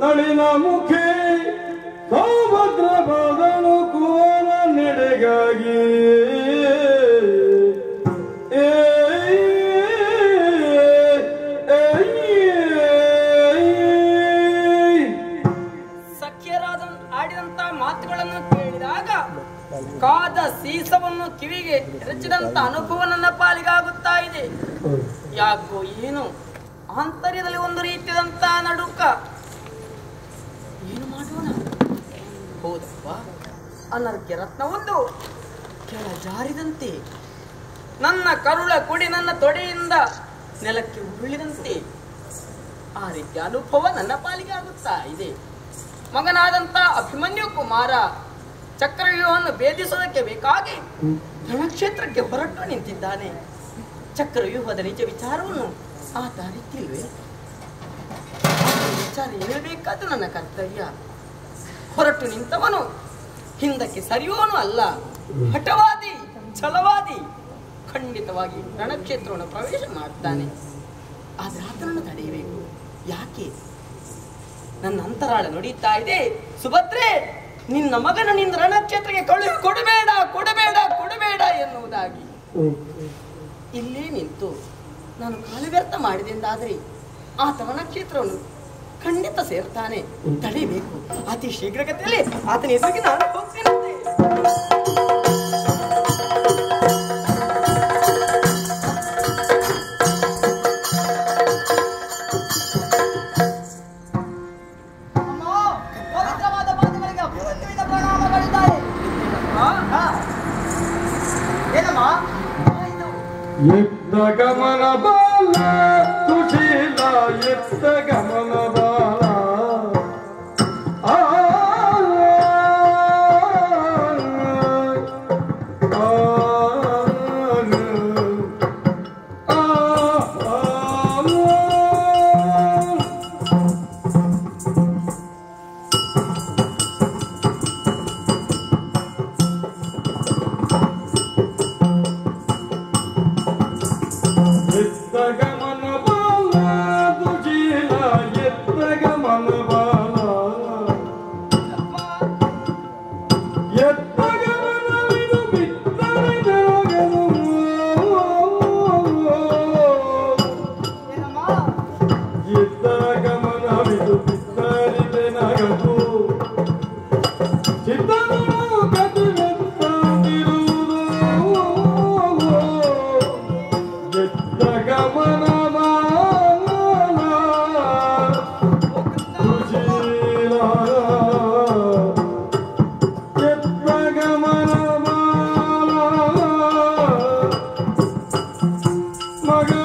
ನಳಿನ ಮುಖಿ ಸೌಭದ್ರ ನೆಡೆಗಾಗಿ. ಆಡಿದಂತ ಮಾತುಗಳನ್ನು ಕೇಳಿದಾಗ ಕಾದ ಸೀಸವನ್ನು ಕಿವಿಗೆ ಎರಚಿದಂತ ಅನುಭವ ನನ್ನ ಪಾಲಿಗಾಗುತ್ತಾ ಇದೆ. ಯಾಕೋ ಏನು? ಆಂತರ್ಯದಲ್ಲಿ ಒಂದು ರೀತಿಯಾದಂತ ನಡುಕ. ಏನು ಮಾಡೋಣ? ಹೌದಪ್ಪ, ಅನರ್ಘ್ಯ ಒಂದು ಕೆಳ ಜಾರಿದಂತೆ. ನನ್ನ ಕರುಳ ಕುಡಿ ನನ್ನ ತೊಡೆಯಿಂದ ನೆಲಕ್ಕೆ ಉರುಳಿದಂತೆ. ಆ ರೀತಿಯ ಅನುಭವ ನನ್ನ ಪಾಲಿಗೆ ಆಗುತ್ತಾ ಇದೆ. ಮಗನಾದಂತ ಅಭಿಮನ್ಯು ಕುಮಾರ, ಚಕ್ರವ್ಯೂಹವನ್ನು ಭೇದಿಸುವುದಕ್ಕೆ ಬೇಕಾಗಿ ಧನಕ್ಷೇತ್ರಕ್ಕೆ ಹೊರಟು ನಿಂತಿದ್ದಾನೆ. ಚಕ್ರವ್ಯೂಹದ ನಿಜ ವಿಚಾರವನ್ನು ಆತ ಅರಿತಿಲ್ವೇ ಆ ವಿಚಾರ ಹೇಳಬೇಕಾದ್ದು ನನ್ನ ಕರ್ತವ್ಯ. ಹೊರಟು ನಿಂತವನು, ಹಿಂದಕ್ಕೆ ಸರಿಯೋನು ಅಲ್ಲ. ಹಠವಾದಿ, ಛಲವಾದಿ, ಖಂಡಿತವಾಗಿ ರಣಕ್ಷೇತ್ರವನ್ನು ಪ್ರವೇಶ ಮಾಡ್ತಾನೆ. ಆದರೆ ಆತನನ್ನು ತಡೆಯಬೇಕು. ಯಾಕೆ? ನನ್ನ ಅಂತರಾಳ ನುಡಿತಾ ಇದೆ. ಸುಭದ್ರೆ, ನಿನ್ನ ಮಗನ ನಿನ್ನ ರಣಕ್ಷೇತ್ರಕ್ಕೆ ಕಳುಹಿ ಕೊಡಬೇಡ ಕೊಡಬೇಡ ಕೊಡಬೇಡ ಎನ್ನುವುದಾಗಿ. ಇಲ್ಲೇ ನಿಂತು ನಾನು ಕಾಲು ವ್ಯರ್ಥ ಮಾಡಿದೆಂದಾದರೆ ಆ ತವನ ಕ್ಷೇತ್ರವನ್ನು ಖಂಡಿತ ಸೇರ್ತಾನೆ ತಡೆಯಬೇಕು ಅತಿ ಶೀಘ್ರಗತಿಯಲ್ಲಿ ಆತನ ಹೆಸರಿಗೆ ನಾನು ಹೋಗ್ತೇನಂತೆ. ಯುದ್ಧ ಗಮನ ಬಾಲ Margot.